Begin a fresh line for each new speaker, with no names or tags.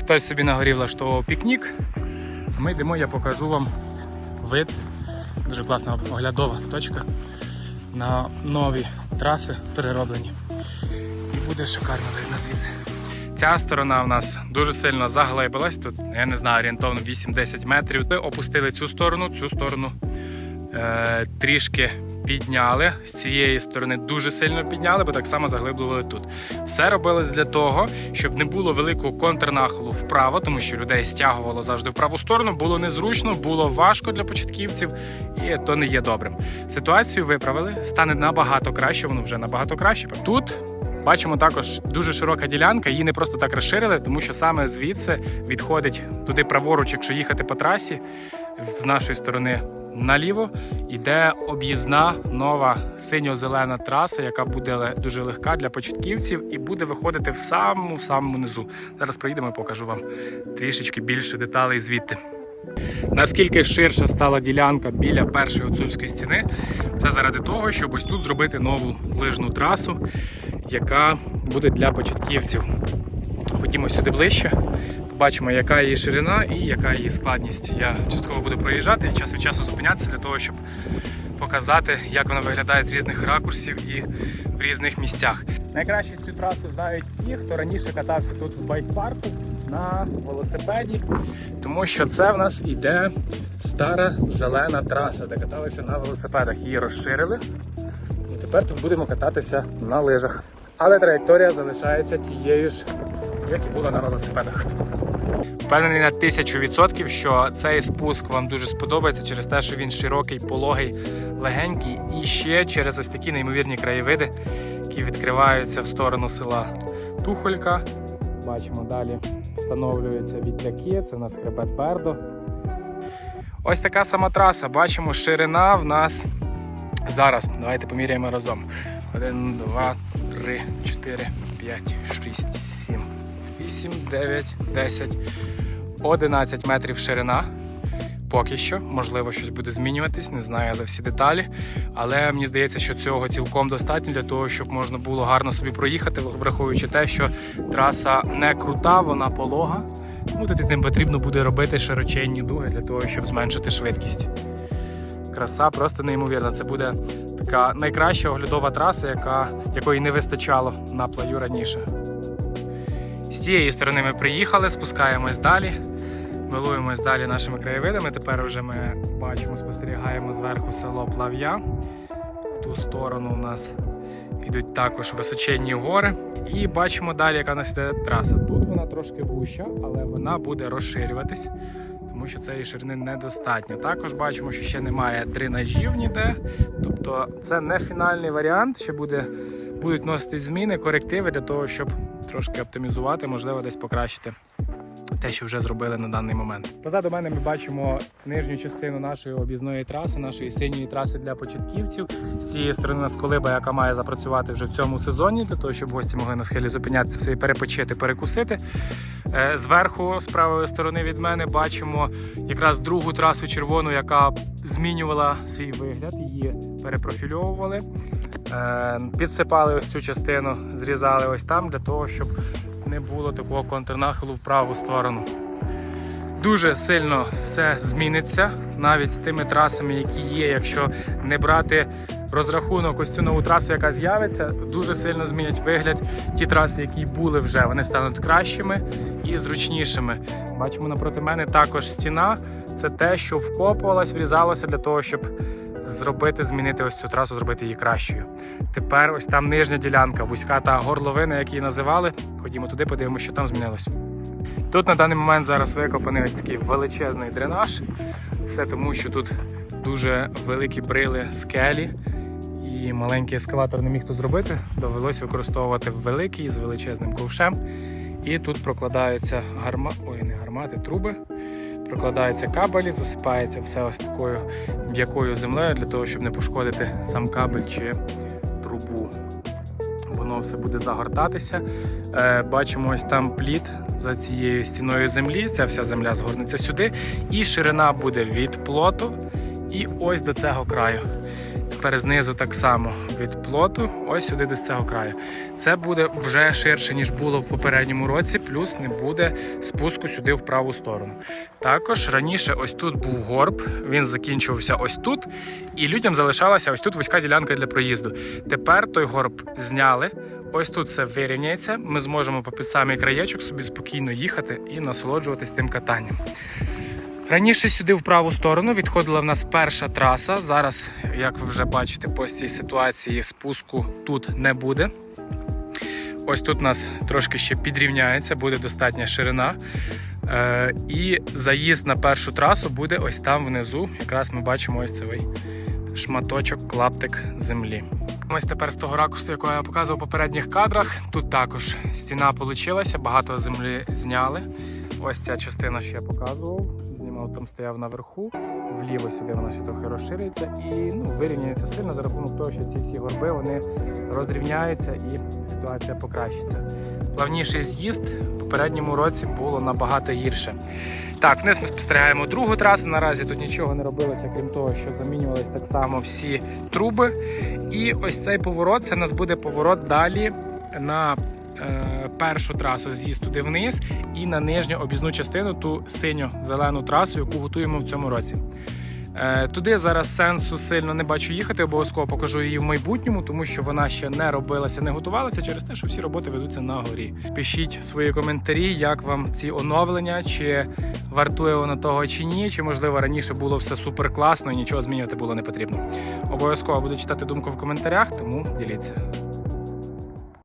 Хтось собі на горі влаштовував пікнік. Ми йдемо, я покажу вам вид. Дуже класна оглядова точка на нові траси перероблені. І буде шикарно видно звідси. Ця сторона в нас дуже сильно заглибилась. Тут, я не знаю, орієнтовно 8-10 метрів. Ми опустили цю сторону, цю сторону е, трішки підняли. З цієї сторони дуже сильно підняли, бо так само заглиблювали тут. Все робилось для того, щоб не було великого контрнахилу вправо, тому що людей стягувало завжди в праву сторону. Було незручно, було важко для початківців, і то не є добрим. Ситуацію виправили, стане набагато краще, воно вже набагато краще. Тут бачимо також дуже широка ділянка. Її не просто так розширили, тому що саме звідси відходить туди праворуч, якщо їхати по трасі з нашої сторони. Наліво йде об'їзна нова синьо-зелена траса, яка буде дуже легка для початківців і буде виходити в самому в самому низу. Зараз проїдемо і покажу вам трішечки більше деталей звідти. Наскільки ширша стала ділянка біля першої гуцульської стіни, це заради того, щоб ось тут зробити нову лижну трасу, яка буде для початківців. Ходімо сюди ближче, побачимо, яка її ширина і яка її складність. Я частково буду проїжджати і час від часу зупинятися для того, щоб показати, як вона виглядає з різних ракурсів і в різних місцях. Найкраще цю трасу знають ті, хто раніше катався тут в байк-парку на велосипеді, тому що це в нас іде стара зелена траса, де каталися на велосипедах. Її розширили. І тепер тут будемо кататися на лижах. Але траєкторія залишається тією ж, як і була на велосипедах. Впевнений на тисячу відсотків, що цей спуск вам дуже сподобається через те, що він широкий, пологий, легенький, і ще через ось такі неймовірні краєвиди, які відкриваються в сторону села Тухолька. Бачимо далі встановлюються вітряки, це в нас хребет Бердо. Ось така сама траса. Бачимо, ширина в нас зараз. Давайте поміряємо разом. 1, 2, 3, 4, 5, 6, 7, 8, 9, 10, 11 метрів ширина. Поки що, можливо, щось буде змінюватись, не знаю за всі деталі. Але мені здається, що цього цілком достатньо для того, щоб можна було гарно собі проїхати, враховуючи те, що траса не крута, вона полога. Тому тут не потрібно буде робити широченні дуги для того, щоб зменшити швидкість. Краса просто неймовірна. Це буде така найкраща оглядова траса, яка, якої не вистачало на плаю раніше. З цієї сторони ми приїхали, спускаємось далі, милуємось далі нашими краєвидами. Тепер вже ми бачимо, спостерігаємо зверху село Плав'я. В ту сторону у нас йдуть також височенні гори. І бачимо далі, яка у нас йде траса. Тут вона трошки вуща, але вона буде розширюватись, тому що цієї ширини недостатньо. Також бачимо, що ще немає дренажів ніде. Тобто це не фінальний варіант, ще буде, будуть носити зміни, корективи для того, щоб трошки оптимізувати, можливо, десь покращити те, що вже зробили на даний момент. Позаду мене ми бачимо нижню частину нашої об'їзної траси, нашої синьої траси для початківців. З цієї сторони нас колиба, яка має запрацювати вже в цьому сезоні, для того, щоб гості могли на схилі зупинятися собі перепочити, перекусити. Е, Зверху, з правої сторони від мене, бачимо якраз другу трасу червону, яка змінювала свій вигляд, її перепрофільовували, підсипали ось цю частину, зрізали ось там для того, щоб не було такого контрнахилу в праву сторону. Дуже сильно все зміниться навіть з тими трасами, які є. Якщо не брати розрахунок ось цю нову трасу, яка з'явиться, дуже сильно змінять вигляд. Ті траси, які були вже, вони стануть кращими і зручнішими. Бачимо напроти мене також стіна. Це те, що вкопувалось, врізалося для того, щоб зробити, змінити ось цю трасу, зробити її кращою. Тепер ось там нижня ділянка, вузька та горловина, як її називали. Ходімо туди, подивимося, що там змінилось. Тут на даний момент зараз викопаний ось такий величезний дренаж. Все тому, що тут дуже великі брили скелі, і маленький ескаватор не міг тут зробити. Довелось використовувати великий з величезним ковшем. І тут прокладаються гарма... Ой, не гармати, труби. Прокладаються кабелі, засипається все ось такою м'якою землею для того, щоб не пошкодити сам кабель чи трубу. Воно все буде загортатися. Е, бачимо ось там плід за цією стіною землі. Ця вся земля згорнеться сюди. І ширина буде від плоту і ось до цього краю. Тепер знизу так само від плоту, ось сюди до цього краю. Це буде вже ширше, ніж було в попередньому році, плюс не буде спуску сюди в праву сторону. Також раніше ось тут був горб, він закінчувався ось тут, і людям залишалася ось тут вузька ділянка для проїзду. Тепер той горб зняли. Ось тут все вирівняється. Ми зможемо по під самий краєчок собі спокійно їхати і насолоджуватись тим катанням. Раніше сюди в праву сторону відходила в нас перша траса. Зараз, як ви вже бачите, по цій ситуації спуску тут не буде. Ось тут у нас трошки ще підрівняється, буде достатня ширина. Е, і заїзд на першу трасу буде ось там внизу. Якраз ми бачимо ось цей шматочок, клаптик землі. Ось тепер з того ракурсу, якого я показував в попередніх кадрах. Тут також стіна получилася, багато землі зняли. Ось ця частина, що я показував. Там стояв наверху, вліво сюди вона ще трохи розшириться і ну, вирівняється сильно за рахунок того, що ці всі горби вони розрівняються і ситуація покращиться. Плавніший з'їзд в попередньому році було набагато гірше. Так, вниз ми спостерігаємо другу трасу. Наразі тут нічого не робилося, крім того, що замінювались так само всі труби. І ось цей поворот це у нас буде поворот далі на першу трасу з'їзд туди вниз і на нижню об'їзну частину, ту синьо-зелену трасу, яку готуємо в цьому році. Е, туди зараз сенсу сильно не бачу їхати, обов'язково покажу її в майбутньому, тому що вона ще не робилася, не готувалася через те, що всі роботи ведуться на горі. Пишіть свої коментарі, як вам ці оновлення, чи вартує воно того чи ні, чи можливо раніше було все супер класно і нічого змінювати було не потрібно. Обов'язково буду читати думку в коментарях, тому діліться.